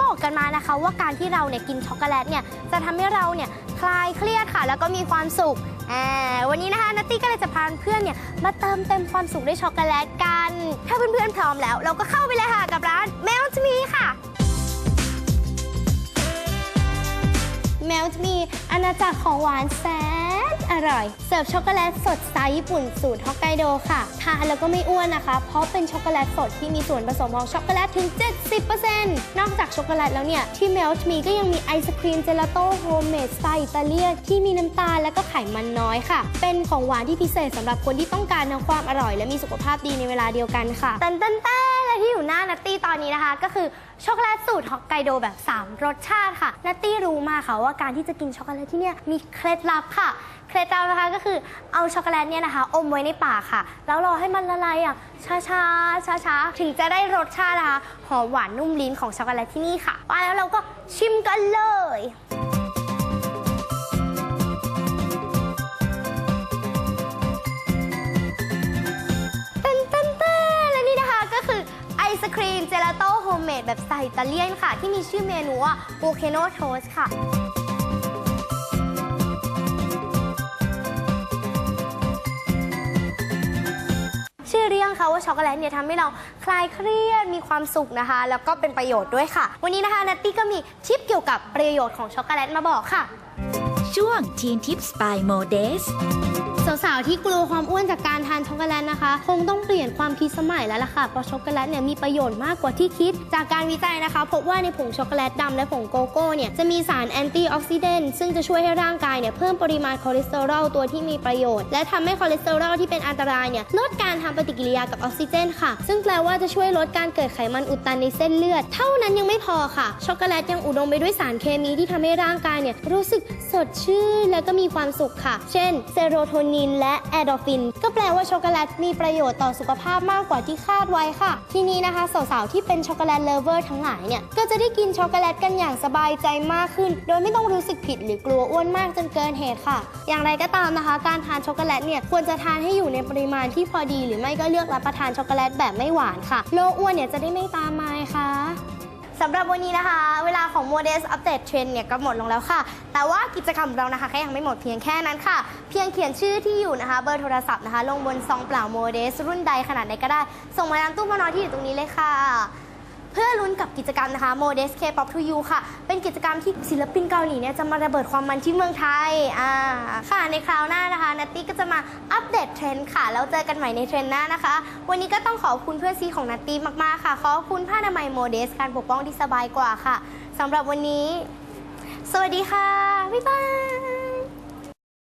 บอกกันมานะคะ ว่าการที่เราเนี่ยกินช็อกโกแลตเนี่ยจะทำให้เราเนี่ยคลายเครียดค่ะ แล้วก็มีความสุขอ่าวันนี้นะคะนัตตี้ก็เลยจะพาเพื่อนเนี่ยมาเติมเต็มความสุขด้วยช็อกโกแลตกัน ถ้าเพื่อนๆพร้อมแล้ว เราก็เข้าไปเลยค่ะกับร้าน Melt Me ค่ะ Melt Me อาณาจักรของหวานแสนอ ร่อย เสิร์ฟช็อกโกแลตสดไซส์ญี่ปุ่นสูตรฮอกไกโดค่ะ ทานแล้วก็ไม่อ้วนนะคะ เพราะเป็นช็อกโกแลตสดที่มีส่วนผสมของช็อกโกแลตถึง 70%นอกจากช็อกโกแลตแล้วเนี่ย ที่ Melt Me ก็ยังมีไอศครีมเจลาโต้โฮมเมดสไตล์อิตาเลียนที่มีน้ำตาลและก็ไขมันน้อยค่ะ เป็นของหวานที่พิเศษสำหรับคนที่ต้องการทั้งความอร่อย และมีสุขภาพดีในเวลาเดียวกันค่ะตันตันตัน ที่อยู่หน้านัตตี้ตอนนี้นะคะ ก็คือช็อกโกแลตสูตรฮอกไกโดแบบ 3 รสชาติค่ะนัตตี้รู้มาค่ะว่าการที่จะกินช็อกโกแลตที่เนี่ยมีเคล็ดลับค่ะเคล็ดลับนะคะก็คือเอาช็อกโกแลตเนี่ยนะคะ อมไว้ในปากค่ะ แล้วรอให้มันละลายอะช้าช้าช้าช้าๆถึงจะได้รสชาตินะคะหอมหวานนุ่มลิ้นของช็อกโกแลตที่นี่ค่ะว่าแล้วเราก็ชิมกันเลย รีมเจลาโต้โฮมเมดแบบสไตล์อิตาเลียนค่ะ ที่มีชื่อเมนูว่าโ o เคโนโทสค่ะ ชื่อเรียกค่ะว่าช็อกโกแลตเนี่ยทำให้เราคลายเครียดมีความสุขนะคะ แล้วก็เป็นประโยชน์ด้วยค่ะ วันนี้นะคะนัตตี้ก็มีทิปเกี่ยวกับประโยชน์ของช็อกโกแลตมาบอกค่ะ ช่วง Teen Tips by Modes ส สาวๆที่กลัวความอ้วนจากการทานช็อกโกแลตนะคะ คงต้องเปลี่ยนความคิดสมัยแล้วล่ะค่ะเพราะช็อกโกแลตเนี่ยมีประโยชน์มากกว่าที่คิด จากการวิจัยนะคะ พบว่าในผงช็อกโกแลตดำและผงโกโก้เนี่ยจะมีสารแอนตี้ออกซิเดนต์ซึ่งจะช่วยให้ร่างกายเนี่ยเพิ่มปริมาณคอเลสเตอรอลตัวที่มีประโยชน์ และทำให้คอเลสเตอรอลที่เป็นอันตรายเนี่ยลดการทำปฏิกิริยากับออกซิเจนค่ะ ซึ่งแปลว่าจะช่วยลดการเกิดไขมันอุดตันในเส้นเลือด เท่านั้นยังไม่พอค่ะ ช็อกโกแลตยังอุดมไปด้วยสารเคมีที่ทำให้ร่างกายเนี่ยรู้สึกสดชื่นและก็มีความสุขค่ะ เช่นเซโรโทนินและแอโดฟิน ก็แปลว่าช็อกโกแลตมีประโยชน์ต่อสุขภาพมากกว่าที่คาดไว้ค่ะ ทีนี้นะคะ สาวๆ ที่เป็นช็อกโกแลตเลเวอร์ทั้งหลายเนี่ย ก็จะได้กินช็อกโกแลตกันอย่างสบายใจมากขึ้น โดยไม่ต้องรู้สึกผิดหรือกลัวอ้วนมากจนเกินเหตุค่ะ อย่างไรก็ตามนะคะ การทานช็อกโกแลตเนี่ยควรจะทานให้อยู่ในปริมาณที่พอดี หรือไม่ก็เลือกรับประทานช็อกโกแลตแบบไม่หวานค่ะโรคอ้วนเนี่ยจะได้ไม่ตามมาค่ะ สำหรับวันนี้นะคะ เวลาของ Modest Update Trend เนี่ยก็หมดลงแล้วค่ะ แต่ว่ากิจกรรมของเรานะคะก็ยังไม่หมดเพียงแค่นั้นค่ะ เพียงเขียนชื่อที่อยู่นะคะ เบอร์โทรศัพท์นะคะ ลงบนซองเปล่า Modest รุ่นใดขนาดไหนก็ได้ ส่งมาทางตู้ปนอที่อยู่ตรงนี้เลยค่ะ เพื่อลุ้นกับกิจกรรมนะคะ m o d e s K-pop to you ค่ะ เป็นกิจกรรมที่ศิลปินเกาหลีเนี่ยจะมาระเบิดความมันที่เมืองไทยอ่าค่ะในคราวหน้านะคะนัตตี้ก็จะมาอัปเดตเทรนด์ค่ะ แล้วเจอกันใหม่ในเทรนด์หน้านะคะ วันนี้ก็ต้องขอบคุณเพื่อนซีของนัตตี้มากๆค่ะ ขอบคุณผ้าอนามัย m o d e s การปกป้องที่สบายกว่าค่ะสำหรับวันนี้ สวัสดีค่ะบ๊ายบาย